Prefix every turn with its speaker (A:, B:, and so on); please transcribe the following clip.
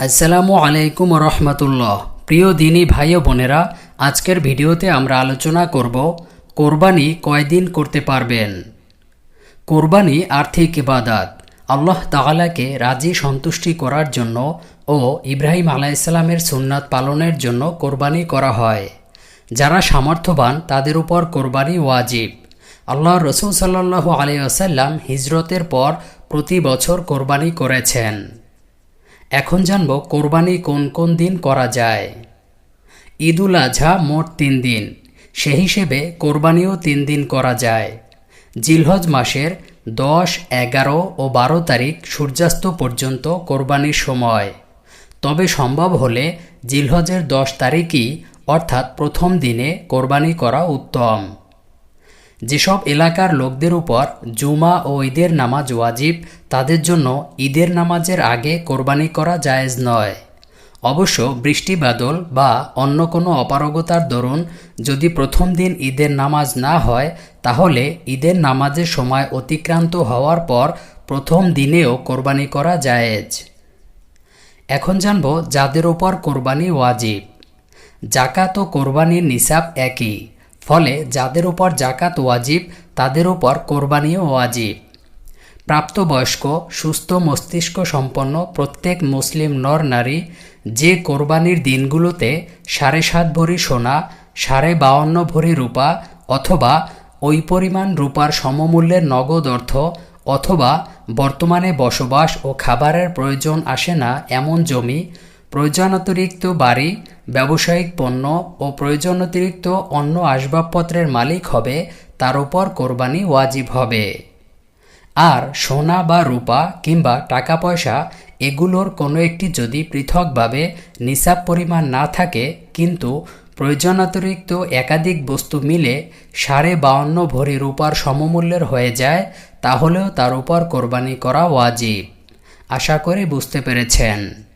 A: আসসালামু আলাইকুম রহমতুল্লাহ। প্রিয় দিনী ভাই বোনেরা, আজকের ভিডিওতে আমরা আলোচনা করব, কোরবানি কয়দিন করতে পারবেন? কোরবানি আর্থিক ইবাদাত, আল্লাহ তাআলাকে রাজি সন্তুষ্টি করার জন্য ও ইব্রাহিম আলাইসাল্লামের সুন্নাত পালনের জন্য কোরবানি করা হয়। যারা সামর্থ্যবান, তাদের উপর কোরবানি ওয়াজিব। আল্লাহ রসুল সাল্লাহ আলাইসাল্লাম হিজরতের পর প্রতি বছর কোরবানি করেছেন। এখন জানব কোরবানি কোন কোন দিন করা যায়। ঈদুল আজহা মোট তিন দিন। সে হিসেবে কোরবানিও তিন দিন করা যায়। জিলহজ মাসের দশ, এগারো ও বারো তারিখ সূর্যাস্ত পর্যন্ত কোরবানির সময়। তবে সম্ভব হলে জিলহজের দশ তারিখই অর্থাৎ প্রথম দিনে কোরবানি করা উত্তম। যেসব এলাকার লোকদের উপর জুমা ও ঈদের নামাজ ওয়াজিব, তাদের জন্য ঈদের নামাজের আগে কোরবানি করা জায়েজ নয়। অবশ্য বৃষ্টি বাদল বা অন্য কোনো অপারগতার দরুন যদি প্রথম দিন ঈদের নামাজ না হয়, তাহলে ঈদের নামাজের সময় অতিক্রান্ত হওয়ার পর প্রথম দিনেও কোরবানি করা জায়েজ। এখন জানব যাদের ওপর কোরবানি ওয়াজিব। জাকাত ও কোরবানির নিসাব একই। ফলে যাদের উপর জাকাত ওয়াজিব, তাদের উপর কোরবানিও ওয়াজিব। প্রাপ্তবয়স্ক, সুস্থ মস্তিষ্ক সম্পন্ন প্রত্যেক মুসলিম নর নারী যে কোরবানির দিনগুলোতে সাড়ে সাত ভরি সোনা, সাড়ে বাউন্ন ভরি রূপা অথবা ওই পরিমাণ রূপার সমমূল্যের নগদ অর্থ অথবা বর্তমানে বসবাস ও খাবারের প্রয়োজন আসে না এমন জমি প্রয়োজনাতিরিক্ত বাড়ি, ব্যবসায়িক পণ্য ও প্রয়োজনাতিরিক্ত অন্য আসবাবপত্রের মালিক হবে, তার উপর কোরবানি ওয়াজিব হবে। আর সোনা বা রূপা কিংবা টাকা পয়সা এগুলোর কোনো একটি যদি পৃথকভাবে নিসাব পরিমাণ না থাকে, কিন্তু প্রয়োজনাতিরিক্ত একাধিক বস্তু মিলে সাড়ে বাউন্ন ভরি রূপার সমমূল্যের হয়ে যায়, তাহলেও তার উপর কোরবানি করা ওয়াজিব। আশা করি বুঝতে পেরেছেন।